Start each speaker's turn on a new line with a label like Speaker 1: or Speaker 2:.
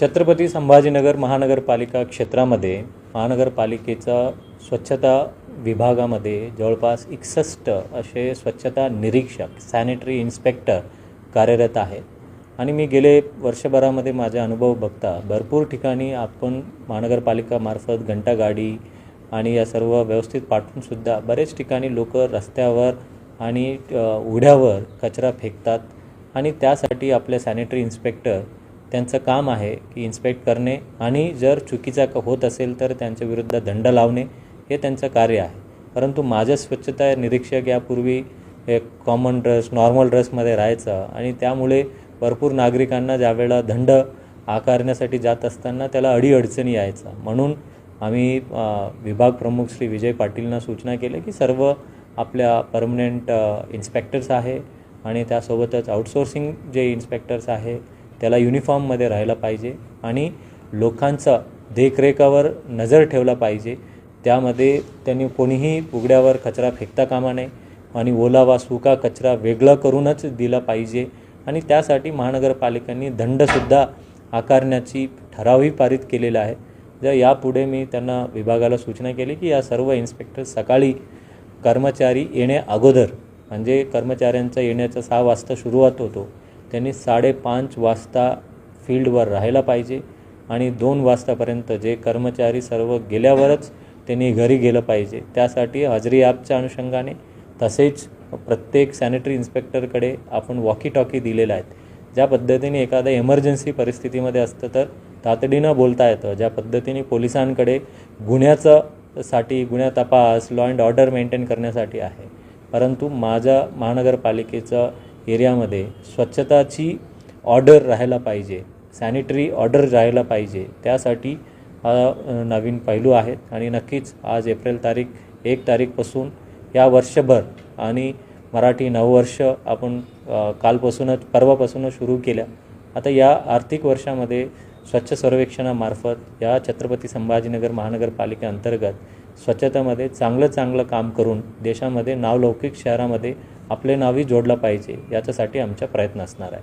Speaker 1: छत्रपती संभाजीनगर महानगरपालिका क्षेत्रामध्ये महानगरपालिकेचा स्वच्छता विभागामध्ये जवळपास एकसष्ट असे स्वच्छता निरीक्षक सॅनिटरी इन्स्पेक्टर कार्यरत आहेत. आणि मी गेले वर्षभरामध्ये माझा अनुभव बघता भरपूर ठिकाणी आपण महानगरपालिकामार्फत घंटागाडी आणि या सर्व व्यवस्थित पाठवूनसुद्धा बरेच ठिकाणी लोक रस्त्यावर आणि उघड्यावर कचरा फेकतात. आणि त्यासाठी आपले सॅनिटरी इन्स्पेक्टर त्यांचं काम आहे की इन्स्पेक्ट करणे आणि जर चुकीचा क- होत असेल तर त्यांच्या विरुद्ध दंड लावणे हे त्यांचं कार्य आहे. परंतु माझं स्वच्छता निरीक्षक यापूर्वी एक कॉमन ड्रेस नॉर्मल ड्रेसमध्ये राहायचं आणि त्यामुळे भरपूर नागरिकांना ज्यावेळेला दंड आकारण्यासाठी जात असताना त्याला अडीअडचणी यायचा. म्हणून आम्ही विभाग प्रमुख श्री विजय पाटीलना सूचना केल्या की सर्व आपल्या परमनंट इन्स्पेक्टर्स आहे आणि त्यासोबतच आउटसोर्सिंग जे इन्स्पेक्टर्स आहे त्याला युनिफॉर्ममध्ये राहायला पाहिजे आणि लोकांचा देखरेखावर नजर ठेवला पाहिजे. त्यामध्ये त्यांनी कोणीही उघड्यावर कचरा फेकता कामा नये आणि ओलावा सुका कचरा वेगळा करूनच दिला पाहिजे आणि त्यासाठी महानगरपालिकांनी दंडसुद्धा आकारण्याची ठरावही पारित केलेला आहे. जर यापुढे मी त्यांना विभागाला सूचना केली की या सर्व इन्स्पेक्टर सकाळी कर्मचारी येण्या अगोदर म्हणजे कर्मचाऱ्यांचा येण्याचा सहा वाजता सुरुवात होतो त्यांनी साडेपाच वाजता फील्डवर राहायला पाहिजे आणि दोन वाजतापर्यंत जे कर्मचारी सर्व गेल्यावरच त्यांनी घरी गेलं पाहिजे. त्यासाठी हजरी ॲपच्या अनुषंगाने तसेच प्रत्येक सॅनिटरी इन्स्पेक्टरकडे आपण वॉकी टॉकी दिलेल्या आहेत. ज्या पद्धतीने एखाद्या इमर्जन्सी परिस्थितीमध्ये असतं तर तातडीनं बोलता येतं. ज्या पद्धतीने पोलिसांकडे गुन्ह्याचं साठी गुन्हा तपास लॉ अँड ऑर्डर मेंटेन करण्यासाठी आहे. परंतु माझ्या महानगरपालिकेचं एरियामध्ये स्वच्छताची ऑर्डर राहायला पाहिजे सॅनिटरी ऑर्डर राहायला पाहिजे त्यासाठी हा नवीन पैलू आहेत. आणि नक्कीच आज एप्रिल तारीख एक तारीखपासून या वर्षभर आणि मराठी नववर्ष आपण कालपासूनच परवापासूनच सुरू केल्या. आता या आर्थिक वर्षामध्ये स्वच्छ सर्वेक्षणामार्फत या छत्रपती संभाजीनगर महानगरपालिकेअंतर्गत स्वच्छतेमध्ये चांगलं चांगलं काम करून देशामध्ये नावलौकिक शहरामध्ये आपले नावी जोडलं पाहिजे याच्यासाठी आमचा प्रयत्न असणार आहे.